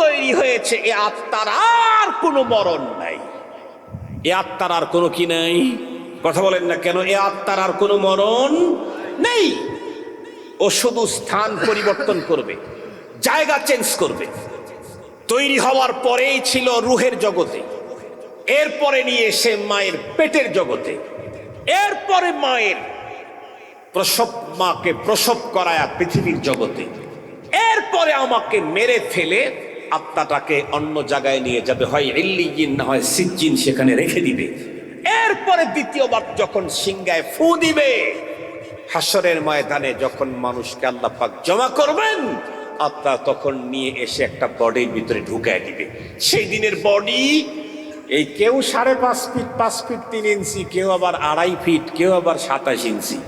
তৈরি হয়েছে, এ আত্মার আর কোনো মরণ নাই। এ আত্মার আর কোনো কি নাই? কথা বলেন না কেন? এ আত্মার আর কোনো মরণ নেই। ও শুধু স্থান পরিবর্তন করবে, জায়গা চেঞ্জ করবে। তৈরি হওয়ার পরেই ছিল রুহের জগতে, এরপরে নিয়ে এসে মায়ের পেটের জগতে, এরপরে মায়ের প্রসব, মাকে প্রসব করায়া পৃথিবীর জগতে, এরপরে আমাকে মেরে ফেলে আত্মাটাকে অন্য জায়গায় নিয়ে যাবে। হয় ইল্লিজিন না হয় সিজ্জিন, সেখানে রেখে দিবে। এরপরে দ্বিতীয়বার যখন সিংগায় ফু দিবে হাসরের ময়দানে যখন মানুষকে আল্লাহ পাক জমা করবেন আত্মা তখন নিয়ে এসে একটা বডির ভিতরে ঢুকায় দিবে। সেই দিনের বডি, এই কেউ সাড়ে পাঁচ ফিট পাঁচ ফিট তিন ইঞ্চি, কেউ আবার আড়াই ফিট, কেউ আবার সাতাশ ইঞ্চি।